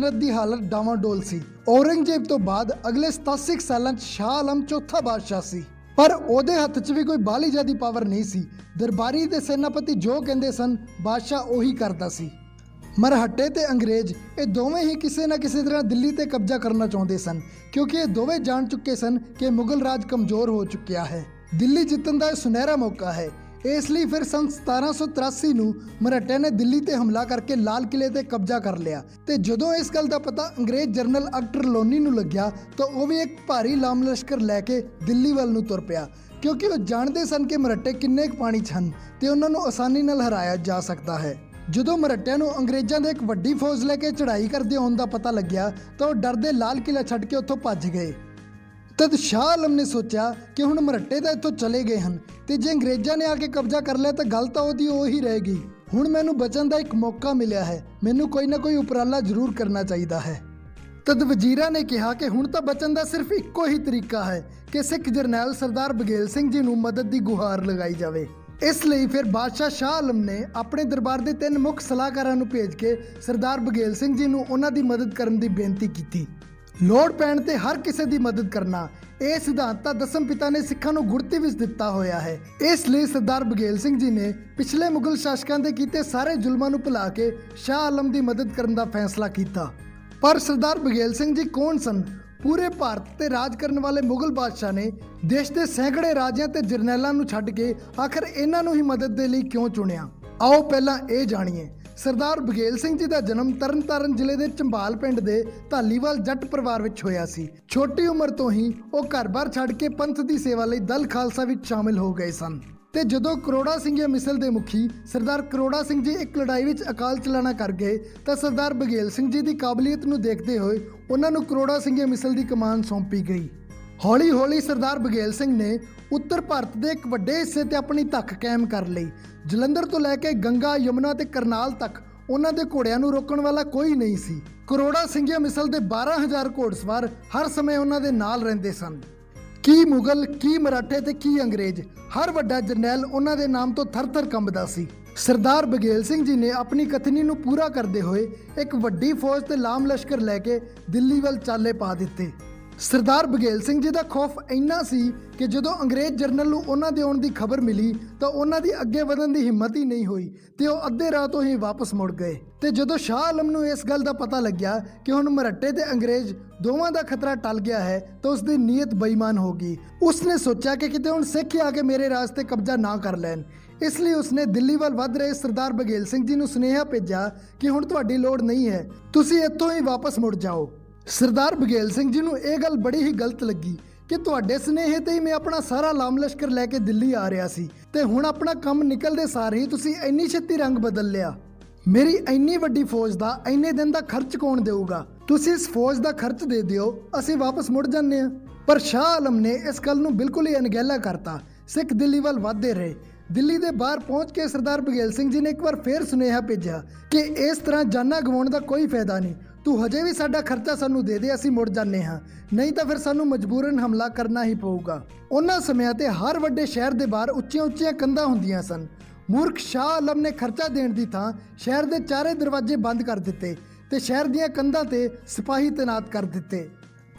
ਸਲਤਨਤ ਦੀ ਹਾਲਤ ਡਾਵਾਂਡੋਲ ਸੀ। ਔਰੰਗਜ਼ੇਬ ਤੋਂ ਬਾਅਦ ਅਗਲੇ 87 ਸਾਲਾਂ 'ਚ ਸ਼ਾਹ ਆਲਮ ਚੌਥਾ ਬਾਦਸ਼ਾਹ ਸੀ। ਪਰ ਉਹਦੇ ਹੱਥ 'ਚ ਵੀ ਕੋਈ ਬਾਹਲੀ ਜ਼ਿਆਦੀ ਪਾਵਰ ਨਹੀਂ ਸੀ। ਦਰਬਾਰੀ ਤੇ ਸੈਨਾਪਤੀ ਜੋ ਕਹਿੰਦੇ ਸਨ, ਬਾਦਸ਼ਾਹ ਉਹੀ ਕਰਦਾ ਸੀ। ਮਰਹੱਟੇ ਤੇ ਅੰਗਰੇਜ਼, ਇਹ ਦੋਵੇਂ ਹੀ ਕਿਸੇ ਨਾ ਕਿਸੇ ਤਰ੍ਹਾਂ ਦਿੱਲੀ ਤੇ ਕਬਜ਼ਾ ਕਰਨਾ ਚਾਹੁੰਦੇ ਸਨ, ਕਿਉਂਕਿ ਇਹ ਦੋਵੇਂ ਜਾਣ ਚੁੱਕੇ ਸਨ ਕਿ ਮੁਗਲ ਰਾਜ ਕਮਜ਼ੋਰ ਹੋ ਚੁੱਕਿਆ ਹੈ। ਦਿੱਲੀ ਜਿੱਤਣ ਦਾ ਇਹ ਸੁਨਹਿਰਾ ਮੌਕਾ ਹੈ। ਇਸ ਲਈ ਫਿਰ ਸੰਨ 1783 ਨੂੰ ਮਰਾਠਿਆਂ ਨੇ ਦਿੱਲੀ ਤੇ ਹਮਲਾ ਕਰਕੇ ਲਾਲ ਕਿਲੇ ਤੇ ਕਬਜ਼ਾ ਕਰ ਲਿਆ। ਤੇ ਜਦੋਂ ਇਸ ਗੱਲ ਦਾ ਪਤਾ ਅੰਗਰੇਜ਼ ਜਨਰਲ ਅਕਟਰ ਲੋਨੀ ਨੂੰ ਲੱਗਿਆ, ਤਾਂ ਉਹ ਵੀ ਇੱਕ ਭਾਰੀ ਲਾਮ ਲਸ਼ਕਰ ਲੈ ਕੇ ਦਿੱਲੀ ਵੱਲ ਨੂੰ ਤੁਰ ਪਿਆ। ਕਿਉਂਕਿ ਉਹ ਜਾਣਦੇ ਸਨ ਕਿ ਮਰਾਠੇ ਕਿੰਨੇ ਕੁ ਪਾਣੀ 'ਚ ਹਨ ਤੇ ਉਹਨਾਂ ਨੂੰ ਆਸਾਨੀ ਨਾਲ ਹਰਾਇਆ ਜਾ ਸਕਦਾ ਹੈ। ਜਦੋਂ ਮਰਾਠਿਆਂ ਨੂੰ ਅੰਗਰੇਜ਼ਾਂ ਦੇ ਇੱਕ ਵੱਡੀ ਫੌਜ ਲੈ ਕੇ ਚੜ੍ਹਾਈ ਕਰਦੇ ਹੋਣ ਦਾ ਪਤਾ ਲੱਗਿਆ, ਤਾਂ ਉਹ ਡਰਦੇ ਲਾਲ ਕਿਲਾ ਛੱਡ ਕੇ ਉੱਥੋਂ ਭੱਜ ਗਏ। ਤਦ ਸ਼ਾਹ ਆਲਮ ਨੇ ਸੋਚਿਆ ਕਿ ਹੁਣ ਮਰਾਠੇ ਤਾਂ ਇੱਥੋਂ ਚਲੇ ਗਏ ਹਨ ਤੇ ਜੇ ਅੰਗਰੇਜ਼ਾਂ ਨੇ ਆ ਕੇ ਕਬਜ਼ਾ ਕਰ ਲਿਆ ਤਾਂ ਗੱਲ ਤਾਂ ਉਹਦੀ ਉਹੀ ਰਹੇਗੀ। ਹੁਣ ਮੈਨੂੰ ਬਚਣ ਦਾ ਇੱਕ ਮੌਕਾ ਮਿਲਿਆ ਹੈ। ਮੈਨੂੰ ਕੋਈ ਨਾ ਕੋਈ ਉਪਰਾਲਾ ਜ਼ਰੂਰ ਕਰਨਾ ਚਾਹੀਦਾ ਹੈ। ਤਦ ਵਜ਼ੀਰਾਂ ਨੇ ਕਿਹਾ ਕਿ ਹੁਣ ਤਾਂ ਬਚਣ ਦਾ ਸਿਰਫ ਇੱਕੋ ਹੀ ਤਰੀਕਾ ਹੈ ਕਿ ਸਿੱਖ ਜਰਨੈਲ ਸਰਦਾਰ ਬਗੇਲ ਸਿੰਘ ਜੀ ਨੂੰ ਮਦਦ ਦੀ ਗੁਹਾਰ ਲਗਾਈ ਜਾਵੇ। ਇਸ ਲਈ ਫਿਰ ਬਾਦਸ਼ਾਹ ਸ਼ਾਹ ਆਲਮ ਨੇ ਆਪਣੇ ਦਰਬਾਰ ਦੇ ਤਿੰਨ ਮੁੱਖ ਸਲਾਹਕਾਰਾਂ ਨੂੰ ਭੇਜ ਕੇ ਸਰਦਾਰ ਬਗੇਲ ਸਿੰਘ ਜੀ ਨੂੰ ਉਹਨਾਂ ਦੀ ਮਦਦ ਕਰਨ ਦੀ ਬੇਨਤੀ ਕੀਤੀ। ਲੋੜ ਪੈਣ ਤੇ ਹਰ ਕਿਸੇ ਦੀ ਮਦਦ ਕਰਨਾ, ਇਹ ਸਿਧਾਂਤ ਤਾਂ ਦਸਮ ਪਿਤਾ ਨੇ ਸਿੱਖਾਂ ਨੂੰ ਗੁਰਤੀ ਵਿੱਚ ਦਿੱਤਾ ਹੋਇਆ ਹੈ। ਇਸ ਲਈ ਸਰਦਾਰ ਬਗੇਲ ਸਿੰਘ ਜੀ ਨੇ ਪਿਛਲੇ ਮੁਗਲ ਸ਼ਾਸਕਾਂ ਦੇ ਕੀਤੇ ਸਾਰੇ ਜ਼ੁਲਮਾਂ ਨੂੰ ਭੁਲਾ ਕੇ ਸ਼ਾਹ ਆਲਮ ਦੀ ਮਦਦ ਕਰਨ ਦਾ ਫੈਸਲਾ ਕੀਤਾ। ਪਰ ਸਰਦਾਰ ਬਗੇਲ ਸਿੰਘ ਜੀ ਕੌਣ ਸਨ? ਪੂਰੇ ਭਾਰਤ ਤੇ ਰਾਜ ਕਰਨ ਵਾਲੇ ਮੁਗਲ ਬਾਦਸ਼ਾਹ ਨੇ ਦੇਸ਼ ਦੇ ਸੈਂਕੜੇ ਰਾਜਿਆਂ ਤੇ ਜਰਨੈਲਾਂ ਨੂੰ ਛੱਡ ਕੇ ਆਖਰ ਇਹਨਾਂ ਨੂੰ ਹੀ ਮਦਦ ਦੇ ਲਈ ਕਿਉਂ ਚੁਣਿਆ? ਆਓ ਪਹਿਲਾਂ ਇਹ ਜਾਣੀਏ ਸਰਦਾਰ ਬਗੇਲ ਸਿੰਘ ਜੀ ਦਾ ਜਨਮ ਤਰਨਤਾਰਨ ਜ਼ਿਲ੍ਹੇ ਦੇ ਚੰਬਾਲ ਪਿੰਡ ਦੇ ਧਾਲੀਵਾਲ ਜੱਟ ਪਰਿਵਾਰ ਵਿੱਚ ਹੋਇਆ ਸੀ। ਛੋਟੀ ਉਮਰ ਤੋਂ ਹੀ ਉਹ ਘਰ-ਬਾਰ ਛੱਡ ਕੇ ਪੰਥ ਦੀ ਸੇਵਾ ਲਈ ਦਲ ਖਾਲਸਾ ਵਿੱਚ ਸ਼ਾਮਿਲ ਹੋ ਗਏ ਸਨ। ਤੇ ਜਦੋਂ ਕਰੋੜਾ ਸਿੰਘੇ ਮਿਸਲ ਦੇ ਮੁਖੀ ਸਰਦਾਰ ਕਰੋੜਾ ਸਿੰਘ ਜੀ ਇੱਕ ਲੜਾਈ ਵਿੱਚ ਅਕਾਲ ਚਲਾਣਾ ਕਰ ਗਏ, ਤਾਂ ਸਰਦਾਰ ਬਗੇਲ ਸਿੰਘ ਜੀ ਦੀ ਕਾਬਲੀਅਤ ਨੂੰ ਦੇਖਦੇ ਹੋਏ ਉਹਨਾਂ ਨੂੰ ਕਰੋੜਾ ਸਿੰਘੇ ਮਿਸਲ ਦੀ ਕਮਾਨ ਸੌਂਪੀ ਗਈ। ਹੌਲੀ-ਹੌਲੀ ਸਰਦਾਰ ਬਗੇਲ ਸਿੰਘ ਨੇ ਉੱਤਰ ਭਾਰਤ ਦੇ ਇੱਕ ਵੱਡੇ ਹਿੱਸੇ ਤੇ ਆਪਣੀ ਧੱਕ ਕਾਇਮ ਕਰ ਲਈ। ਜਲੰਧਰ ਤੋਂ ਲੈ ਕੇ ਗੰਗਾ, ਯਮੁਨਾ ਤੇ ਕਰਨਾਲ ਤੱਕ ਉਹਨਾਂ ਦੇ ਘੋੜਿਆਂ ਨੂੰ ਰੋਕਣ ਵਾਲਾ ਕੋਈ ਨਹੀਂ ਸੀ। ਕਰੋੜਾ ਸਿੰਘਿਆ ਮਿਸਲ ਦੇ 12000 ਘੋੜਸਵਾਰ ਹਰ ਸਮੇਂ ਉਹਨਾਂ ਦੇ ਨਾਲ ਰਹਿੰਦੇ ਸਨ। ਕੀ ਮੁਗਲ, ਕੀ ਮਰਾਠੇ ਤੇ ਕੀ ਅੰਗਰੇਜ਼, ਹਰ ਵੱਡਾ ਜਰਨੈਲ ਉਹਨਾਂ ਦੇ ਨਾਮ ਤੋਂ ਥਰਥਰ ਕੰਬਦਾ ਸੀ। ਸਰਦਾਰ ਬਗੇਲ ਸਿੰਘ ਜੀ ਨੇ ਆਪਣੀ ਕਥਨੀ ਨੂੰ ਪੂਰਾ ਕਰਦੇ ਹੋਏ ਇੱਕ ਵੱਡੀ ਫੌਜ ਤੇ ਲਾਮ ਲਸ਼ਕਰ ਲੈ ਕੇ ਦਿੱਲੀ ਵੱਲ ਚਾਲੇ ਪਾ ਦਿੱਤੇ। ਸਰਦਾਰ ਬਗੇਲ ਸਿੰਘ ਜੀ ਦਾ ਖੌਫ ਇੰਨਾ ਸੀ ਕਿ ਜਦੋਂ ਅੰਗਰੇਜ਼ ਜਰਨਲ ਨੂੰ ਉਹਨਾਂ ਦੇ ਆਉਣ ਦੀ ਖਬਰ ਮਿਲੀ ਤਾਂ ਉਹਨਾਂ ਦੀ ਅੱਗੇ ਵਧਣ ਦੀ ਹਿੰਮਤ ਹੀ ਨਹੀਂ ਹੋਈ ਤੇ ਉਹ ਅੱਧੇ ਰਾਹ ਤੋਂ ਹੀ ਵਾਪਸ ਮੁੜ ਗਏ। ਤੇ ਜਦੋਂ ਸ਼ਾਹ ਆਲਮ ਨੂੰ ਇਸ ਗੱਲ ਦਾ ਪਤਾ ਲੱਗਿਆ ਕਿ ਹੁਣ ਮਰੱਟੇ ਤੇ ਅੰਗਰੇਜ਼ ਦੋਵਾਂ ਦਾ ਖਤਰਾ ਟਲ ਗਿਆ ਹੈ ਤਾਂ ਉਸ ਦੀ ਨੀਅਤ ਬੇਈਮਾਨ ਹੋ ਗਈ। ਉਸਨੇ ਸੋਚਿਆ ਕਿ ਕਿਤੇ ਹੁਣ ਸਿੱਖ ਆ ਕੇ ਮੇਰੇ ਰਾਜ ਤੇ ਕਬਜ਼ਾ ਨਾ ਕਰ ਲੈਣ। ਇਸ ਲਈ ਉਸਨੇ ਦਿੱਲੀ ਵੱਲ ਵੱਧ ਰਹੇ ਸਰਦਾਰ ਬਗੇਲ ਸਿੰਘ ਜੀ ਨੂੰ ਸੁਨੇਹਾ ਭੇਜਿਆ ਕਿ ਹੁਣ ਤੁਹਾਡੀ ਲੋੜ ਨਹੀਂ ਹੈ, ਤੁਸੀਂ ਇੱਥੋਂ ਹੀ ਵਾਪਸ ਮੁੜ ਜਾਓ। ਸਰਦਾਰ ਬਗੇਲ ਸਿੰਘ ਜੀ ਨੂੰ ਇਹ ਗੱਲ ਬੜੀ ਹੀ ਗਲਤ ਲੱਗੀ ਕਿ ਤੁਹਾਡੇ ਸਨੇਹ ਤੇ ਹੀ ਮੈਂ ਆਪਣਾ ਸਾਰਾ ਲਾਮ ਲਸ਼ਕਰ ਲੈ ਕੇ ਦਿੱਲੀ ਆ ਰਿਹਾ ਸੀ ਤੇ ਹੁਣ ਆਪਣਾ ਕੰਮ ਨਿਕਲਦੇ ਸਾਰ ਹੀ ਤੁਸੀਂ ਇੰਨੀ ਛੇਤੀ ਰੰਗ ਬਦਲ ਲਿਆ। ਮੇਰੀ ਇੰਨੀ ਵੱਡੀ ਫੌਜ ਦਾ ਇੰਨੇ ਦਿਨ ਦਾ ਖਰਚ ਕੌਣ ਦੇਊਗਾ? ਤੁਸੀਂ ਇਸ ਫੌਜ ਦਾ ਖਰਚ ਦੇ ਦਿਓ, ਅਸੀਂ ਵਾਪਸ ਮੁੜ ਜਾਂਦੇ ਹਾਂ। ਪਰ ਸ਼ਾਹ ਆਲਮ ਨੇ ਇਸ ਗੱਲ ਨੂੰ ਬਿਲਕੁਲ ਹੀ ਅਣਗਹਿਲਾ ਕਰਤਾ। ਸਿੱਖ ਦਿੱਲੀ ਵੱਲ ਵਧਦੇ ਰਹੇ। ਦਿੱਲੀ ਦੇ ਬਾਹਰ ਪਹੁੰਚ ਕੇ ਸਰਦਾਰ ਬਗੇਲ ਸਿੰਘ ਜੀ ਨੇ ਇੱਕ ਵਾਰ ਫੇਰ ਸੁਨੇਹਾ ਭੇਜਿਆ ਕਿ ਇਸ ਤਰ੍ਹਾਂ ਜਾਨਾਂ ਗਵਾਉਣ ਦਾ ਕੋਈ ਫਾਇਦਾ ਨਹੀਂ। ਤੂੰ ਹਜੇ ਵੀ ਸਾਡਾ ਖਰਚਾ ਸਾਨੂੰ ਦੇ ਦੇ, ਅਸੀਂ ਮੁੜ ਜਾਂਦੇ ਹਾਂ। ਨਹੀਂ ਤਾਂ ਫਿਰ ਸਾਨੂੰ ਮਜਬੂਰਨ ਹਮਲਾ ਕਰਨਾ ਹੀ ਪਊਗਾ। ਉਹਨਾਂ ਸਮਿਆਂ ਤੇ ਹਰ ਵੱਡੇ ਸ਼ਹਿਰ ਦੇ ਬਾਹਰ ਉੱਚੀਆਂ ਉੱਚੀਆਂ ਕੰਧਾਂ ਹੁੰਦੀਆਂ ਸਨ। ਮੂਰਖ ਸ਼ਾਹ ਆਲਮ ਨੇ ਖਰਚਾ ਦੇਣ ਦੀ ਥਾਂ ਸ਼ਹਿਰ ਦੇ ਚਾਰੇ ਦਰਵਾਜ਼ੇ ਬੰਦ ਕਰ ਦਿੱਤੇ ਤੇ ਸ਼ਹਿਰ ਦੀਆਂ ਕੰਧਾਂ ਤੇ ਸਿਪਾਹੀ ਤਾਇਨਾਤ ਕਰ ਦਿੱਤੇ,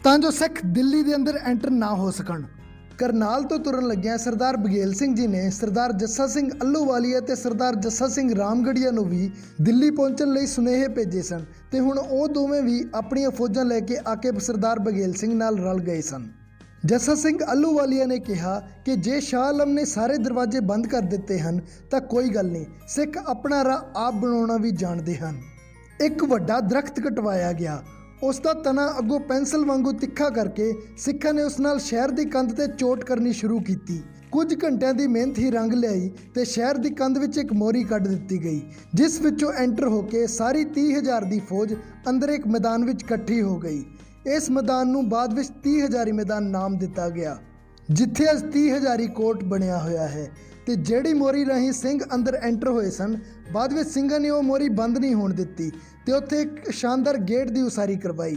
ਤਾਂ ਜੋ ਸਿੱਖ ਦਿੱਲੀ ਦੇ ਅੰਦਰ ਐਂਟਰ ਨਾ ਹੋ ਸਕਣ। ਕਰਨਾਲ ਤੋਂ ਤੁਰਨ ਲੱਗਿਆ ਸਰਦਾਰ ਬਗੇਲ ਸਿੰਘ ਜੀ ਨੇ ਸਰਦਾਰ ਜੱਸਾ ਸਿੰਘ ਅੱਲੂਵਾਲੀਆ ਤੇ ਸਰਦਾਰ ਜੱਸਾ ਸਿੰਘ ਰਾਮਗੜੀਆ ਨੂੰ ਵੀ ਦਿੱਲੀ ਪਹੁੰਚਣ ਲਈ ਸੁਨੇਹੇ ਭੇਜੇ ਸਨ ਤੇ ਹੁਣ ਉਹ ਦੋਵੇਂ ਵੀ ਆਪਣੀਆਂ ਫੌਜਾਂ ਲੈ ਕੇ ਆ ਕੇ ਸਰਦਾਰ ਬਗੇਲ ਸਿੰਘ ਨਾਲ ਰਲ ਗਏ ਸਨ। ਜੱਸਾ ਸਿੰਘ ਅੱਲੂਵਾਲੀਆ ਨੇ ਕਿਹਾ ਕਿ ਜੇ ਸ਼ਾਹ ਆਲਮ ਨੇ ਸਾਰੇ ਦਰਵਾਜ਼ੇ ਬੰਦ ਕਰ ਦਿੱਤੇ ਹਨ ਤਾਂ ਕੋਈ ਗੱਲ ਨਹੀਂ, ਸਿੱਖ ਆਪਣਾ ਰਾਹ ਆਪ ਬਣਾਉਣਾ ਵੀ ਜਾਣਦੇ ਹਨ। ਇੱਕ ਵੱਡਾ ਦਰਖਤ ਕਟਵਾਇਆ ਗਿਆ ਉਸ ਦਾ ਤਣਾ ਅੱਗੋਂ ਪੈਨਸਲ ਵਾਂਗੂ ਤਿੱਖਾ ਕਰਕੇ ਸਿੱਖਾਂ ਨੇ ਉਸ ਨਾਲ ਸ਼ਹਿਰ ਦੀ ਕੰਧ ਤੇ ਚੋਟ ਕਰਨੀ ਸ਼ੁਰੂ ਕੀਤੀ। ਕੁਝ ਘੰਟਿਆਂ ਦੀ ਮਿਹਨਤ ਹੀ ਰੰਗ ਲਿਆਈ ਤੇ ਸ਼ਹਿਰ ਦੀ ਕੰਧ ਵਿੱਚ ਇੱਕ ਮੋਰੀ ਕੱਢ ਦਿੱਤੀ ਗਈ, ਜਿਸ ਵਿੱਚੋਂ ਐਂਟਰ ਹੋ ਕੇ ਸਾਰੀ 30000 ਦੀ ਫੌਜ ਅੰਦਰ ਇੱਕ ਮੈਦਾਨ ਵਿੱਚ ਇਕੱਠੀ ਹੋ ਗਈ। ਇਸ ਮੈਦਾਨ ਨੂੰ ਬਾਅਦ ਵਿੱਚ 30000 ਮੈਦਾਨ ਨਾਮ ਦਿੱਤਾ ਗਿਆ। ਜਿੱਥੇ ਅੱਜ 30000 ਕੋਟ ਬਣਿਆ ਹੋਇਆ ਹੈ ਤੇ ਜਿਹੜੀ ਮੋਰੀ ਰਾਹੀਂ ਸਿੰਘ ਅੰਦਰ ਐਂਟਰ ਹੋਏ ਸਨ, ਬਾਅਦ ਵਿੱਚ ਸਿੰਘਾਂ ਨੇ ਉਹ ਮੋਰੀ ਬੰਦ ਨਹੀਂ ਹੋਣ ਦਿੱਤੀ ਤੇ ਉੱਥੇ ਇੱਕ ਸ਼ਾਨਦਾਰ ਗੇਟ ਦੀ ਉਸਾਰੀ ਕਰਵਾਈ,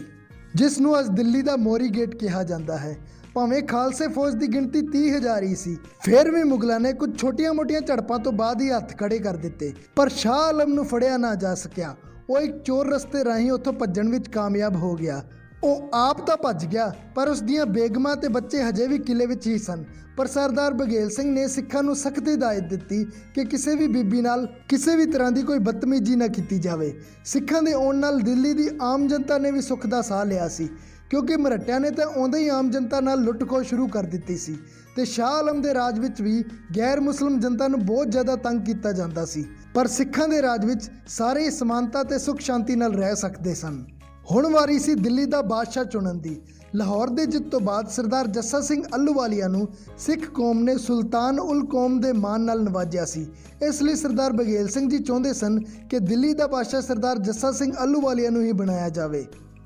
ਜਿਸ ਨੂੰ ਅੱਜ ਦਿੱਲੀ ਦਾ ਮੋਰੀ ਗੇਟ ਕਿਹਾ ਜਾਂਦਾ ਹੈ। ਭਾਵੇਂ ਖਾਲਸੇ ਫੌਜ ਦੀ ਗਿਣਤੀ 30000 ਹੀ ਸੀ, ਫਿਰ ਵੀ ਮੁਗਲਾਂ ਨੇ ਕੁਝ ਛੋਟੀਆਂ-ਮੋਟੀਆਂ ਝੜਪਾਂ ਤੋਂ ਬਾਅਦ ਹੀ ਹੱਥ ਖੜੇ ਕਰ ਦਿੱਤੇ, ਪਰ ਸ਼ਾਹ ਆਲਮ ਨੂੰ ਫੜਿਆ ਨਾ ਜਾ ਸਕਿਆ। ਉਹ ਇੱਕ ਚੋਰ ਰਸਤੇ ਰਾਹੀਂ ਉੱਥੋਂ ਭੱਜਣ ਵਿੱਚ ਕਾਮਯਾਬ ਹੋ ਗਿਆ। ਉਹ ਆਪ ਤਾਂ ਭੱਜ ਗਿਆ, ਪਰ ਉਸ ਦੀਆਂ ਬੇਗਮਾਂ ਤੇ ਬੱਚੇ ਹਜੇ ਵੀ ਕਿਲੇ ਵਿੱਚ ਹੀ ਸਨ। ਪਰ ਸਰਦਾਰ ਬਗੇਲ ਸਿੰਘ ਨੇ ਸਿੱਖਾਂ ਨੂੰ ਸਖਤ ਹਦਾਇਤ ਦਿੱਤੀ ਕਿ ਕਿਸੇ ਵੀ ਬੀਬੀ ਨਾਲ ਕਿਸੇ ਵੀ ਤਰ੍ਹਾਂ ਦੀ ਕੋਈ ਬਦਤਮੀਜ਼ੀ ਨਾ ਕੀਤੀ ਜਾਵੇ। ਸਿੱਖਾਂ ਦੇ ਆਉਣ ਨਾਲ ਦਿੱਲੀ ਦੀ ਆਮ ਜਨਤਾ ਨੇ ਵੀ ਸੁੱਖ ਦਾ ਸਾਹ ਲਿਆ ਸੀ, ਕਿਉਂਕਿ ਮਰਹੱਟਿਆਂ ਨੇ ਤਾਂ ਆਉਂਦੇ ਹੀ ਆਮ ਜਨਤਾ ਨਾਲ ਲੁੱਟ-ਖੋਹ ਸ਼ੁਰੂ ਕਰ ਦਿੱਤੀ ਸੀ ਤੇ ਸ਼ਾਹ ਆਲਮ ਦੇ ਰਾਜ ਵਿੱਚ ਵੀ ਗੈਰ ਮੁਸਲਮ ਜਨਤਾ ਨੂੰ ਬਹੁਤ ਜ਼ਿਆਦਾ ਤੰਗ ਕੀਤਾ ਜਾਂਦਾ ਸੀ। ਪਰ ਸਿੱਖਾਂ ਦੇ ਰਾਜ ਵਿੱਚ ਸਾਰੇ ਸਮਾਨਤਾ ਤੇ ਸੁਖ ਸ਼ਾਂਤੀ ਨਾਲ ਰਹਿ ਸਕਦੇ ਸਨ। ਹੁਣ ਵਾਰੀ ਸੀ ਦਿੱਲੀ ਦਾ ਬਾਦਸ਼ਾਹ ਚੁਣਨ ਦੀ। ਲਾਹੌਰ ਦੇ ਜਿੱਤ ਤੋਂ ਬਾਅਦ ਸਰਦਾਰ ਜੱਸਾ ਸਿੰਘ ਅੱਲੂਵਾਲੀਆ ਨੂੰ ਸਿੱਖ ਕੌਮ ਨੇ ਸੁਲਤਾਨ ਉਲ ਕੌਮ ਦੇ ਮਾਨ ਨਾਲ ਨਵਾਜਿਆ ਸੀ। ਇਸ ਲਈ ਸਰਦਾਰ ਬਗੇਲ ਸਿੰਘ ਜੀ ਚਾਹੁੰਦੇ ਸਨ ਕਿ ਦਿੱਲੀ ਦਾ ਬਾਦਸ਼ਾਹ ਸਰਦਾਰ ਜੱਸਾ ਸਿੰਘ ਅੱਲੂਵਾਲੀਆ ਨੂੰ ਹੀ ਬਣਾਇਆ ਜਾਵੇ।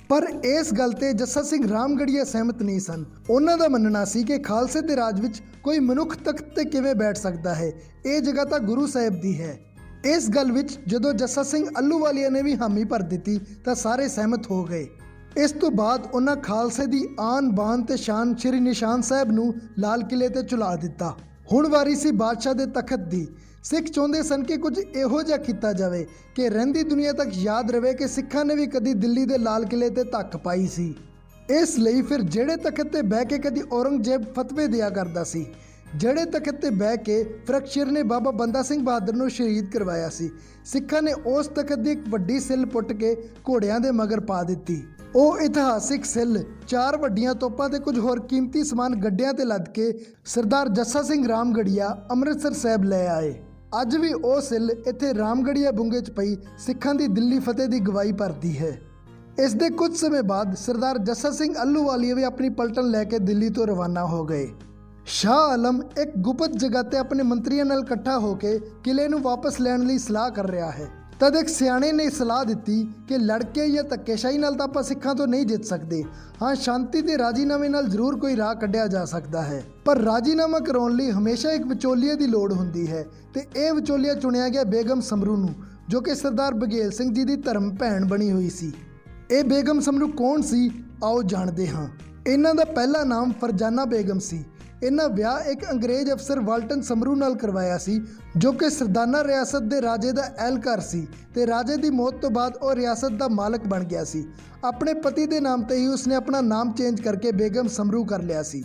ਪਰ ਇਸ ਗੱਲ ਤੇ ਜੱਸਾ ਸਿੰਘ ਰਾਮਗੜੀਆ ਸਹਿਮਤ ਨਹੀਂ ਸਨ। ਉਹਨਾਂ ਦਾ ਮੰਨਣਾ ਸੀ ਕਿ ਖਾਲਸੇ ਦੇ ਰਾਜ ਵਿੱਚ ਕੋਈ ਮਨੁੱਖ ਤਖਤ ਤੇ ਕਿਵੇਂ ਬੈਠ ਸਕਦਾ ਹੈ, ਇਹ ਜਗ੍ਹਾ ਤਾਂ ਗੁਰੂ ਸਾਹਿਬ ਦੀ ਹੈ। ਇਸ ਗੱਲ ਵਿੱਚ ਜਦੋਂ ਜੱਸਾ ਸਿੰਘ ਅੱਲੂਵਾਲੀਆ ਨੇ ਵੀ ਹਾਮੀ ਭਰ ਦਿੱਤੀ, ਤਾਂ ਸਾਰੇ ਸਹਿਮਤ ਹੋ ਗਏ। ਇਸ ਤੋਂ ਬਾਅਦ ਉਹਨਾਂ ਖਾਲਸੇ ਦੀ ਆਨ ਬਾਨ ਤੇ ਸ਼ਾਨ ਸ਼੍ਰੀ ਨਿਸ਼ਾਨ ਸਾਹਿਬ ਨੂੰ ਲਾਲ ਕਿਲੇ ਤੇ ਚੁਲਾ ਦਿੱਤਾ। ਹੁਣ ਵਾਰੀ ਸੀ ਬਾਦਸ਼ਾਹ ਦੇ ਤਖਤ ਦੀ। ਸਿੱਖ ਚਾਹੁੰਦੇ ਸਨ ਕਿ ਕੁਝ ਇਹੋ ਜਿਹਾ ਕੀਤਾ ਜਾਵੇ ਕਿ ਰਹਿੰਦੀ ਦੁਨੀਆ ਤੱਕ ਯਾਦ ਰਵੇ ਕਿ ਸਿੱਖਾਂ ਨੇ ਵੀ ਕਦੀ ਦਿੱਲੀ ਦੇ ਲਾਲ ਕਿਲੇ ਤੇ ਧੱਕ ਪਾਈ ਸੀ। ਇਸ ਲਈ ਫਿਰ ਜਿਹੜੇ ਤਖਤ ਤੇ ਬਹਿ ਕੇ ਕਦੀ ਔਰੰਗਜ਼ੇਬ ਫਤਵੇ ਦਿਆ ਕਰਦਾ ਸੀ ਜਿਹੜੇ ਤਖਤ ਤੇ ਬਹਿ ਕੇ ਫਰਕਸ਼ੀਰ ਨੇ ਬਾਬਾ ਬੰਦਾ ਸਿੰਘ ਬਹਾਦਰ ਨੂੰ ਸ਼ਹੀਦ ਕਰਵਾਇਆ ਸੀ। ਸਿੱਖਾਂ ਨੇ ਉਸ ਤਖਤ ਦੀ ਇੱਕ ਵੱਡੀ ਸਿੱਲ ਪੁੱਟ ਕੇ ਘੋੜਿਆਂ ਦੇ ਮਗਰ ਪਾ ਦਿੱਤੀ। ਉਹ ਇਤਿਹਾਸਿਕ ਸਿੱਲ, ਚਾਰ ਵੱਡੀਆਂ ਤੋਪਾਂ ਤੇ ਕੁਝ ਹੋਰ ਕੀਮਤੀ ਸਮਾਨ ਗੱਡਿਆਂ ਤੇ ਲੱਦ ਕੇ ਸਰਦਾਰ ਜੱਸਾ ਸਿੰਘ ਰਾਮਗੜੀਆ ਅੰਮ੍ਰਿਤਸਰ ਸਾਹਿਬ ਲੈ ਆਏ। ਅੱਜ ਵੀ ਉਹ ਸਿੱਲ ਇੱਥੇ ਰਾਮਗੜੀਆ ਬੁੰਗੇ 'ਚ ਪਈ ਸਿੱਖਾਂ ਦੀ ਦਿੱਲੀ ਫਤਿਹ ਦੀ ਗਵਾਹੀ ਭਰਦੀ ਹੈ। ਇਸ ਦੇ ਕੁਝ ਸਮੇਂ ਬਾਅਦ ਸਰਦਾਰ ਜੱਸਾ ਸਿੰਘ ਅੱਲੂਵਾਲੀਆ ਵੀ ਆਪਣੀ ਪਲਟਨ ਲੈ ਕੇ ਦਿੱਲੀ ਤੋਂ ਰਵਾਨਾ ਹੋ ਗਏ। ਸ਼ਾਹ ਆਲਮ ਇੱਕ ਗੁਪਤ ਜਗ੍ਹਾ ਤੇ ਆਪਣੇ ਮੰਤਰੀਆਂ ਨਾਲ ਇਕੱਠਾ ਹੋ ਕੇ ਕਿਲੇ ਨੂੰ ਵਾਪਸ ਲੈਣ ਲਈ ਸਲਾਹ ਕਰ ਰਿਹਾ ਹੈ। ਤਦ ਇੱਕ ਸਿਆਣੇ ਨੇ ਸਲਾਹ ਦਿੱਤੀ ਕਿ ਲੜਕੇ ਜਾਂ ਧੱਕੇਸ਼ਾਹੀ ਨਾਲ ਤਾਂ ਆਪਾਂ ਸਿੱਖਾਂ ਤੋਂ ਨਹੀਂ ਜਿੱਤ ਸਕਦੇ। ਹਾਂ, ਸ਼ਾਂਤੀ ਤੇ ਰਾਜੀਨਾਮੇ ਨਾਲ ਜ਼ਰੂਰ ਕੋਈ ਰਾਹ ਕੱਢਿਆ ਜਾ ਸਕਦਾ ਹੈ। ਪਰ ਰਾਜੀਨਾਮਾ ਕਰਾਉਣ ਲਈ ਹਮੇਸ਼ਾ ਇੱਕ ਵਿਚੋਲੀਏ ਦੀ ਲੋੜ ਹੁੰਦੀ ਹੈ ਤੇ ਇਹ ਵਿਚੋਲੀਆ ਚੁਣਿਆ ਗਿਆ ਬੇਗਮ ਸਮਰੂ ਨੂੰ, ਜੋ ਕਿ ਸਰਦਾਰ ਬਗੇਲ ਸਿੰਘ ਜੀ ਦੀ ਧਰਮ ਭੈਣ ਬਣੀ ਹੋਈ ਸੀ। ਇਹ ਬੇਗਮ ਸਮਰੂ ਕੌਣ ਸੀ? ਆਓ ਜਾਣਦੇ ਹਾਂ। ਇਹਨਾਂ ਦਾ ਪਹਿਲਾ ਨਾਮ ਫਰਜ਼ਾਨਾ ਬੇਗਮ ਸੀ। ਇਹਨਾਂ ਵਿਆਹ ਇੱਕ ਅੰਗਰੇਜ਼ ਅਫਸਰ ਵਾਲਟਨ ਸਮਰੂ ਨਾਲ ਕਰਵਾਇਆ ਸੀ, ਜੋ ਕਿ ਸਰਦਾਨਾ ਰਿਆਸਤ ਦੇ ਰਾਜੇ ਦਾ ਐਲਕਾਰ ਸੀ ਤੇ ਰਾਜੇ ਦੀ ਮੌਤ ਤੋਂ ਬਾਅਦ ਉਹ ਰਿਆਸਤ ਦਾ ਮਾਲਕ ਬਣ ਗਿਆ ਸੀ। ਆਪਣੇ ਪਤੀ ਦੇ ਨਾਮ ਤੇ ਹੀ ਉਸਨੇ ਆਪਣਾ ਨਾਮ ਚੇਂਜ ਕਰਕੇ ਬੇਗਮ ਸਮਰੂ ਕਰ ਲਿਆ ਸੀ।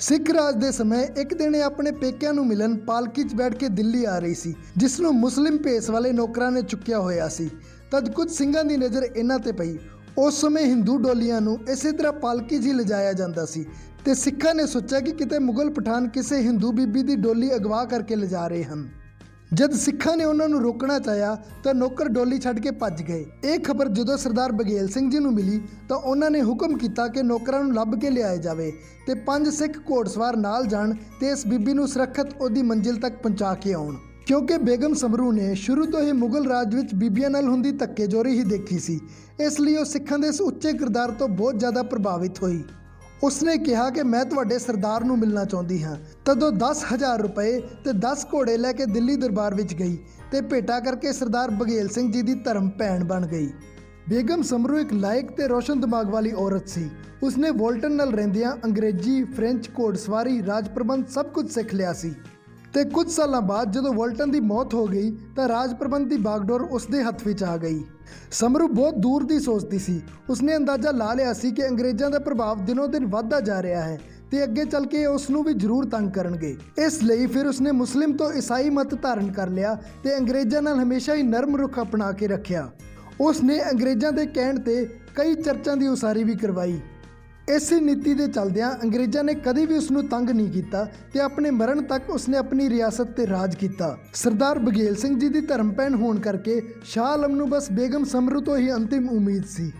ਸਿੱਖ ਰਾਜ ਦੇ ਸਮੇਂ ਇੱਕ ਦਿਨ ਇਹ ਆਪਣੇ ਪੇਕਿਆਂ ਨੂੰ ਮਿਲਣ ਪਾਲਕੀ 'ਚ ਬੈਠ ਕੇ ਦਿੱਲੀ ਆ ਰਹੀ ਸੀ ਜਿਸ ਨੂੰ ਮੁਸਲਿਮ ਭੇਸ ਵਾਲੇ ਨੌਕਰਾਂ ਨੇ ਚੁੱਕਿਆ ਹੋਇਆ ਸੀ। ਤਦ ਕੁਝ ਸਿੰਘਾਂ ਦੀ ਨਜ਼ਰ ਇਹਨਾਂ ਤੇ ਪਈ। ਉਸ ਸਮੇਂ ਹਿੰਦੂ ਡੋਲੀਆਂ ਨੂੰ ਇਸੇ ਤਰ੍ਹਾਂ ਪਾਲਕੀ 'ਚ ਹੀ ਲਿਜਾਇਆ ਜਾਂਦਾ ਸੀ ਤੇ ਸਿੱਖਾਂ ਨੇ ਸੋਚਿਆ ਕਿ ਕਿਤੇ ਮੁਗਲ ਪਠਾਨ ਕਿਸੇ ਹਿੰਦੂ ਬੀਬੀ ਦੀ ਡੋਲੀ ਅਗਵਾ ਕਰਕੇ ਲਿਜਾ ਰਹੇ ਹਨ। ਜਦ ਸਿੱਖਾਂ ਨੇ ਉਹਨਾਂ ਨੂੰ ਰੋਕਣਾ ਚਾਹਿਆ, ਤਾਂ ਨੌਕਰ ਡੋਲੀ ਛੱਡ ਕੇ ਭੱਜ ਗਏ। ਇਹ ਖਬਰ ਜਦੋਂ ਸਰਦਾਰ ਬਗੇਲ ਸਿੰਘ ਜੀ ਨੂੰ ਮਿਲੀ, ਤਾਂ ਉਹਨਾਂ ਨੇ ਹੁਕਮ ਕੀਤਾ ਕਿ ਨੌਕਰਾਂ ਨੂੰ ਲੱਭ ਕੇ ਲਿਆਇਆ ਜਾਵੇ ਤੇ ਪੰਜ ਸਿੱਖ ਘੋੜਸਵਾਰ ਨਾਲ ਜਾਣ ਤੇ ਇਸ ਬੀਬੀ ਨੂੰ ਸੁਰੱਖਿਅਤ ਉਹਦੀ ਮੰਜ਼ਿਲ ਤੱਕ ਪਹੁੰਚਾ ਕੇ ਆਉਣ। ਕਿਉਂਕਿ ਬੇਗਮ ਸਮਰੂ ਨੇ ਸ਼ੁਰੂ ਤੋਂ ਹੀ ਮੁਗਲ ਰਾਜ ਵਿੱਚ ਬੀਬੀਆਂ ਨਾਲ ਹੁੰਦੀ ਧੱਕੇਜੋਰੀ ਹੀ ਦੇਖੀ ਸੀ। ਇਸ ਲਈ ਉਹ ਸਿੱਖਾਂ ਦੇ ਇਸ ਉੱਚੇ ਕਿਰਦਾਰ ਤੋਂ ਬਹੁਤ ਜ਼ਿਆਦਾ ਪ੍ਰਭਾਵਿਤ ਹੋਈ। ਉਸਨੇ ਕਿਹਾ ਕਿ ਮੈਂ ਤੁਹਾਡੇ ਸਰਦਾਰ ਨੂੰ ਮਿਲਣਾ ਚਾਹੁੰਦੀ ਹਾਂ। ਤਦੋਂ 10000 ਰੁਪਏ ਤੇ 10 ਘੋੜੇ ਲੈ ਕੇ ਦਿੱਲੀ ਦਰਬਾਰ ਵਿੱਚ ਗਈ ਤੇ ਭੇਟਾ ਕਰਕੇ ਸਰਦਾਰ ਬਗੇਲ ਸਿੰਘ ਜੀ ਦੀ ਧਰਮ ਭੈਣ ਬਣ ਗਈ। ਬੇਗਮ ਸਮਰੂ ਇੱਕ ਲਾਇਕ ਤੇ ਰੋਸ਼ਨ ਦਿਮਾਗ ਵਾਲੀ ਔਰਤ ਸੀ। ਉਸਨੇ ਵੋਲਟਨ ਨਾਲ ਰਹਿੰਦਿਆਂ ਅੰਗਰੇਜ਼ੀ, ਫ੍ਰੈਂਚ ਘੋੜਸਵਾਰੀ, ਰਾਜ ਪ੍ਰਬੰਧ ਸਭ ਕੁਝ ਸਿੱਖ ਲਿਆ ਸੀ। ਤੇ ਕੁਝ ਸਾਲਾਂ ਬਾਅਦ ਜਦੋਂ ਵਲਟਨ ਦੀ ਮੌਤ ਹੋ ਗਈ, ਤਾਂ ਰਾਜ ਪ੍ਰਬੰਧ ਦੀ ਬਾਗਡੋਰ ਉਸਦੇ ਹੱਥ ਵਿੱਚ ਆ ਗਈ। ਸਮਰੂ ਬਹੁਤ ਦੂਰ ਦੀ ਸੋਚਦੀ ਸੀ। ਉਸਨੇ ਅੰਦਾਜ਼ਾ ਲਾ ਲਿਆ ਸੀ ਕਿ ਅੰਗਰੇਜ਼ਾਂ ਦਾ ਪ੍ਰਭਾਵ ਦਿਨੋ ਦਿਨ ਵੱਧਦਾ ਜਾ ਰਿਹਾ ਹੈ ਤੇ ਅੱਗੇ ਚੱਲ ਕੇ ਉਸ ਨੂੰ ਵੀ ਜ਼ਰੂਰ ਤੰਗ ਕਰਨਗੇ। ਇਸ ਲਈ ਫਿਰ ਉਸਨੇ ਮੁਸਲਿਮ ਤੋਂ ਈਸਾਈ ਮਤ ਧਾਰਨ ਕਰ ਲਿਆ ਤੇ ਅੰਗਰੇਜ਼ਾਂ ਨਾਲ ਹਮੇਸ਼ਾ ਹੀ ਨਰਮ ਰੁਖ ਅਪਣਾ ਕੇ ਰੱਖਿਆ। ਉਸ ਨੇ ਅੰਗਰੇਜ਼ਾਂ ਦੇ ਕਹਿਣ ਤੇ ਕਈ ਚਰਚਾਂ ਦੀ ਉਸਾਰੀ ਵੀ ਕਰਵਾਈ। ਇਸੇ ਨੀਤੀ ਦੇ ਚਲਦਿਆਂ ਅੰਗਰੇਜ਼ਾਂ ਨੇ ਕਦੇ ਵੀ ਉਸ ਨੂੰ ਤੰਗ ਨਹੀਂ ਕੀਤਾ ਤੇ ਆਪਣੇ ਮਰਨ ਤੱਕ ਉਸਨੇ ਆਪਣੀ ਰਿਆਸਤ ਤੇ ਰਾਜ ਕੀਤਾ। ਸਰਦਾਰ ਬਗੇਲ ਸਿੰਘ ਜੀ ਦੀ ਧਰਮ ਭੈਣ ਹੋਣ ਕਰਕੇ ਸ਼ਾਹ ਆਲਮ ਨੂੰ ਬਸ ਬੇਗਮ ਸਮਰੂ ਤੋਂ ਹੀ ਅੰਤਿਮ ਉਮੀਦ ਸੀ।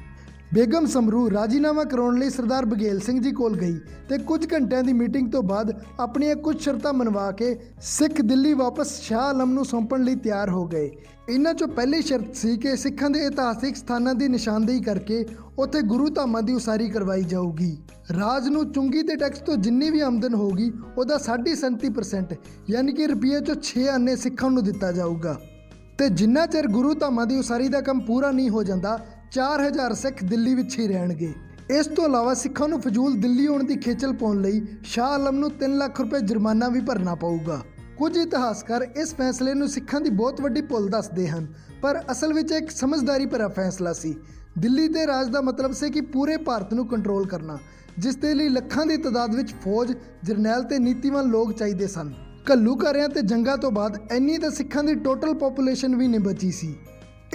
ਬੇਗਮ ਸਮਰੂ ਰਾਜੀਨਾਮਾ ਕਰਾਉਣ ਲਈ ਸਰਦਾਰ ਬਗੇਲ ਸਿੰਘ ਜੀ ਕੋਲ ਗਈ ਤੇ ਕੁਝ ਘੰਟਿਆਂ ਦੀ ਮੀਟਿੰਗ ਤੋਂ ਬਾਅਦ ਆਪਣੀਆਂ ਕੁਝ ਸ਼ਰਤਾਂ ਮਨਵਾ ਕੇ ਸਿੱਖ ਦਿੱਲੀ ਵਾਪਸ ਸ਼ਾਹ ਆਲਮ ਨੂੰ ਸੌਂਪਣ ਲਈ ਤਿਆਰ ਹੋ ਗਏ। ਇਹਨਾਂ ਚੋਂ ਪਹਿਲੀ ਸ਼ਰਤ ਸੀ ਕਿ ਸਿੱਖਾਂ ਦੇ ਇਤਿਹਾਸਿਕ ਸਥਾਨਾਂ ਦੀ ਨਿਸ਼ਾਨਦੇਹੀ ਕਰਕੇ ਉੱਥੇ ਗੁਰੂ ਧਾਮਾਂ ਦੀ ਉਸਾਰੀ ਕਰਵਾਈ ਜਾਊਗੀ। ਰਾਜ ਨੂੰ ਚੁੰਗੀ ਤੇ ਟੈਕਸ ਤੋਂ ਜਿੰਨੀ ਵੀ ਆਮਦਨ ਹੋਊਗੀ, ਉਹਦਾ 37% ਯਾਨੀ ਕਿ ਰੁਪਏ ਚੋਂ 6 ਆਨੇ ਸਿੱਖਾਂ ਨੂੰ ਦਿੱਤਾ ਜਾਊਗਾ। ਤੇ ਜਿੰਨਾ ਚਿਰ ਗੁਰੂ ਧਾਮਾਂ ਦੀ ਉਸਾਰੀ ਦਾ ਕੰਮ ਪੂਰਾ ਨਹੀਂ ਹੋ ਜਾਂਦਾ 4000 ਸਿੱਖ ਦਿੱਲੀ ਵਿੱਚ ਹੀ ਰਹਿਣਗੇ। ਇਸ ਤੋਂ ਇਲਾਵਾ ਸਿੱਖਾਂ ਨੂੰ ਫਜ਼ੂਲ ਦਿੱਲੀ ਆਉਣ ਦੀ ਖੇਚਲ ਪਾਉਣ ਲਈ ਸ਼ਾਹ ਆਲਮ ਨੂੰ 3 ਲੱਖ ਰੁਪਏ ਜੁਰਮਾਨਾ ਵੀ ਭਰਨਾ ਪਊਗਾ। ਕੁਝ ਇਤਿਹਾਸਕਾਰ ਇਸ ਫੈਸਲੇ ਨੂੰ ਸਿੱਖਾਂ ਦੀ ਬਹੁਤ ਵੱਡੀ ਭੁੱਲ ਦੱਸਦੇ ਹਨ, ਪਰ ਅਸਲ ਵਿੱਚ ਇੱਕ ਸਮਝਦਾਰੀ ਭਰਾ ਫੈਸਲਾ ਸੀ। ਦਿੱਲੀ ਦੇ ਰਾਜ ਦਾ ਮਤਲਬ ਸੀ ਕਿ ਪੂਰੇ ਭਾਰਤ ਨੂੰ ਕੰਟਰੋਲ ਕਰਨਾ, ਜਿਸ ਦੇ ਲਈ ਲੱਖਾਂ ਦੀ ਤਾਦਾਦ ਵਿੱਚ ਫੌਜ, ਜਰਨੈਲ ਤੇ ਨੀਤੀਵਾਨ ਲੋਕ ਚਾਹੀਦੇ ਸਨ। ਘੱਲੂ ਘਰਿਆਂ ਤੇ ਜੰਗਾਂ ਤੋਂ ਬਾਅਦ ਇੰਨੀ ਤਾਂ ਸਿੱਖਾਂ ਦੀ ਟੋਟਲ ਪੋਪੂਲੇਸ਼ਨ ਵੀ ਨਹੀਂ ਬਚੀ ਸੀ।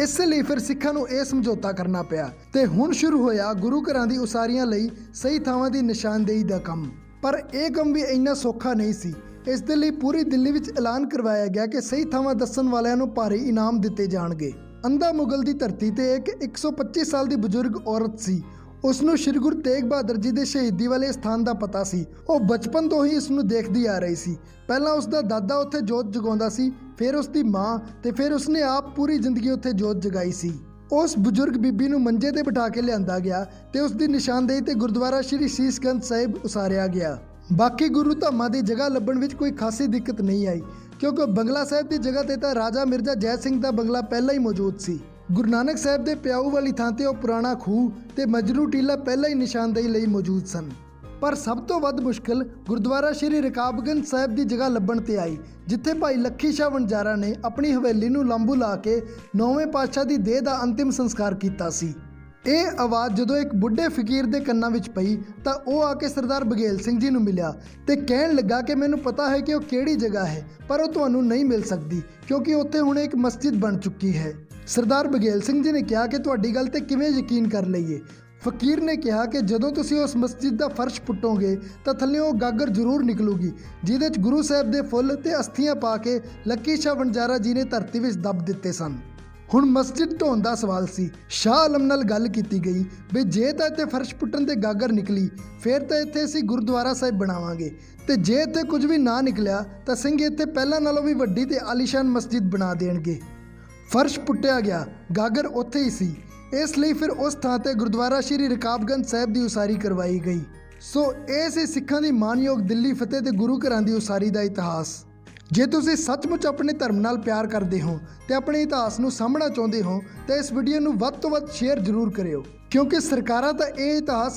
ਇਸ ਲਈ ਫਿਰ ਸਿੱਖਾਂ ਨੂੰ ਇਹ ਸਮਝੌਤਾ ਕਰਨਾ ਪਿਆ ਤੇ ਹੁਣ ਸ਼ੁਰੂ ਹੋਇਆ ਗੁਰੂ ਘਰਾਂ ਦੀ ਉਸਾਰੀਆਂ ਲਈ ਸਹੀ ਥਾਵਾਂ ਦੀ ਨਿਸ਼ਾਨਦੇਹੀ ਦਾ ਕੰਮ। ਪਰ ਇਹ ਕੰਮ ਵੀ ਇੰਨਾ ਸੌਖਾ ਨਹੀਂ ਸੀ। ਇਸ ਦੇ ਲਈ ਪੂਰੀ ਦਿੱਲੀ ਵਿੱਚ ਐਲਾਨ ਕਰਵਾਇਆ ਗਿਆ ਕਿ ਸਹੀ ਥਾਵਾਂ ਦੱਸਣ ਵਾਲਿਆਂ ਨੂੰ ਭਾਰੀ ਇਨਾਮ ਦਿੱਤੇ ਜਾਣਗੇ। ਅੰਧਾ ਮੁਗਲ ਦੀ ਧਰਤੀ ਤੇ ਇੱਕ 125 ਸਾਲ ਦੀ ਬਜ਼ੁਰਗ ਔਰਤ ਸੀ। ਉਸ ਨੂੰ ਸ਼੍ਰੀ ਗੁਰੂ ਤੇਗ ਬਹਾਦਰ ਜੀ ਦੇ ਸ਼ਹੀਦੀ ਵਾਲੇ ਸਥਾਨ ਦਾ ਪਤਾ ਸੀ। ਉਹ ਬਚਪਨ ਤੋਂ ਹੀ ਇਸ ਨੂੰ ਦੇਖਦੀ ਆ ਰਹੀ ਸੀ। ਪਹਿਲਾਂ ਉਸ ਦਾ ਦਾਦਾ ਉੱਥੇ ਜੋਤ ਜਗਾਉਂਦਾ ਸੀ, ਫਿਰ ਉਸ ਦੀ ਮਾਂ ਤੇ ਫਿਰ ਉਸਨੇ ਆਪ ਪੂਰੀ ਜ਼ਿੰਦਗੀ ਉੱਥੇ ਜੋਤ ਜਗਾਈ ਸੀ। ਉਸ ਬਜ਼ੁਰਗ ਬੀਬੀ ਨੂੰ ਮੰਜੇ ਤੇ ਬਿਠਾ ਕੇ ਲਿਆਂਦਾ ਗਿਆ ਤੇ ਉਸ ਦੀ ਨਿਸ਼ਾਨਦੇਹੀ ਤੇ ਗੁਰਦੁਆਰਾ ਸ਼੍ਰੀ ਸੀਸਗੰਜ ਸਾਹਿਬ ਉਸਾਰਿਆ ਗਿਆ। ਬਾਕੀ ਗੁਰੂ ਧਾਮਾਂ ਦੀ ਜਗ੍ਹਾ ਲੱਭਣ ਵਿੱਚ ਕੋਈ ਖਾਸੀ ਦਿੱਕਤ ਨਹੀਂ ਆਈ, ਕਿਉਂਕਿ ਬੰਗਲਾ ਸਾਹਿਬ ਦੀ ਜਗ੍ਹਾ ਤੇ ਤਾਂ ਰਾਜਾ ਮਿਰਜ਼ਾ ਜੈ ਸਿੰਘ ਦਾ ਬੰਗਲਾ ਪਹਿਲਾਂ ਹੀ ਮੌਜੂਦ ਸੀ। ਗੁਰੂ ਨਾਨਕ ਸਾਹਿਬ ਦੇ ਪਿਆਊ ਵਾਲੀ ਥਾਂ ਤੇ ਉਹ ਪੁਰਾਣਾ ਖੂਹ ਤੇ ਮਜਰੂ ਟੀਲਾ ਪਹਿਲਾਂ ਹੀ ਨਿਸ਼ਾਨਦੇਹੀ ਲਈ ਮੌਜੂਦ ਸਨ। ਪਰ ਸਭ ਤੋਂ ਵੱਧ ਮੁਸ਼ਕਲ ਗੁਰਦੁਆਰਾ ਸ਼੍ਰੀ ਰਕਾਬਗੰਜ ਸਾਹਿਬ ਦੀ ਜਗ੍ਹਾ ਲੱਭਣ ਤੇ ਆਈ, ਜਿੱਥੇ ਭਾਈ ਲੱਖੀ ਸ਼ਾਹ ਵਣਜਾਰਾ ਨੇ ਆਪਣੀ ਹਵੇਲੀ ਨੂੰ ਲੰਬੂ ਲਾ ਕੇ ਨੌਵੇਂ ਪਾਤਸ਼ਾਹ ਦੀ ਦੇਹ ਦਾ ਅੰਤਿਮ ਸੰਸਕਾਰ ਕੀਤਾ ਸੀ। ਇਹ ਆਵਾਜ਼ ਜਦੋਂ ਇੱਕ ਬੁੱਢੇ ਫਕੀਰ ਦੇ ਕੰਨਾਂ ਵਿੱਚ ਪਈ, ਤਾਂ ਉਹ ਆ ਕੇ ਸਰਦਾਰ ਬਗੇਲ ਸਿੰਘ ਜੀ ਨੂੰ ਮਿਲਿਆ ਤੇ ਕਹਿਣ ਲੱਗਾ ਕਿ ਮੈਨੂੰ ਪਤਾ ਹੈ ਕਿ ਉਹ ਕਿਹੜੀ ਜਗ੍ਹਾ ਹੈ, ਪਰ ਉਹ ਤੁਹਾਨੂੰ ਨਹੀਂ ਮਿਲ ਸਕਦੀ, ਕਿਉਂਕਿ ਉੱਥੇ ਹੁਣ ਇੱਕ ਮਸਜਿਦ ਬਣ ਚੁੱਕੀ ਹੈ। ਸਰਦਾਰ ਬਗੇਲ ਸਿੰਘ ਜੀ ਨੇ ਕਿਹਾ ਕਿ ਤੁਹਾਡੀ ਗੱਲ ਤੇ ਕਿਵੇਂ ਯਕੀਨ ਕਰ ਲਈਏ? ਫਕੀਰ ਨੇ ਕਿਹਾ ਕਿ ਜਦੋਂ ਤੁਸੀਂ ਉਸ ਮਸਜਿਦ ਦਾ ਫਰਸ਼ ਪੁੱਟੋਗੇ, ਤਾਂ ਥੱਲੇੋਂ ਉਹ ਗਾਗਰ ਜ਼ਰੂਰ ਨਿਕਲੂਗੀ, ਜਿਹਦੇ 'ਚ ਗੁਰੂ ਸਾਹਿਬ ਦੇ ਫੁੱਲ ਤੇ ਅਸਥੀਆਂ ਪਾ ਕੇ ਲੱਕੀ ਸ਼ਾਹ ਵਣਜਾਰਾ ਜੀ ਨੇ ਧਰਤੀ ਵਿੱਚ ਦੱਬ ਦਿੱਤੇ ਸਨ। ਹੁਣ ਮਸਜਿਦ ਢੋਣ ਦਾ ਸਵਾਲ ਸੀ। ਸ਼ਾਹ ਆਲਮ ਨਾਲ ਗੱਲ ਕੀਤੀ ਗਈ ਵੀ ਜੇ ਤਾਂ ਇੱਥੇ ਫਰਸ਼ ਪੁੱਟਣ ਤੇ ਗਾਗਰ ਨਿਕਲੀ, ਫਿਰ ਤਾਂ ਇੱਥੇ ਅਸੀਂ ਗੁਰਦੁਆਰਾ ਸਾਹਿਬ ਬਣਾਵਾਂਗੇ। ਤੇ ਜੇ ਇੱਥੇ ਕੁਝ ਵੀ ਨਾ ਨਿਕਲਿਆ, ਤਾਂ ਸਿੰਘ ਇੱਥੇ ਪਹਿਲਾਂ ਨਾਲੋਂ ਵੀ ਵੱਡੀ ਤੇ ਆਲੀਸ਼ਾਨ ਮਸਜਿਦ ਬਣਾ ਦੇਣਗੇ। ਫਰਸ਼ ਪੁੱਟਿਆ ਗਿਆ, ਗਾਗਰ ਉੱਥੇ ਹੀ ਸੀ। ਇਸ ਲਈ ਫਿਰ ਉਸ ਥਾਂ ਤੇ ਗੁਰਦੁਆਰਾ ਸ਼੍ਰੀ ਰਕਾਬਗੰਜ ਸਾਹਿਬ ਦੀ ਉਸਾਰੀ ਕਰਵਾਈ ਗਈ। ਸੋ ਇਹ ਸੀ ਸਿੱਖਾਂ ਦੀ ਮਾਨਯੋਗ ਦਿੱਲੀ ਫਤਿਹ ਤੇ ਗੁਰੂ ਘਰਾਂ ਦੀ ਉਸਾਰੀ ਦਾ ਇਤਿਹਾਸ। ਜੇ ਤੁਸੀਂ ਸੱਚਮੁੱਚ ਆਪਣੇ ਧਰਮ ਨਾਲ ਪਿਆਰ ਕਰਦੇ ਹੋ ਤੇ ਆਪਣੇ ਇਤਿਹਾਸ ਨੂੰ ਸਾਂਭਣਾ ਚਾਹੁੰਦੇ ਹੋ, ਤਾਂ ਇਸ ਵੀਡੀਓ ਨੂੰ ਵੱਧ ਤੋਂ ਵੱਧ ਸ਼ੇਅਰ ਜ਼ਰੂਰ ਕਰਿਓ। ਕਿਉਂਕਿ ਸਰਕਾਰਾਂ ਤਾਂ ਇਹ ਇਤਿਹਾਸ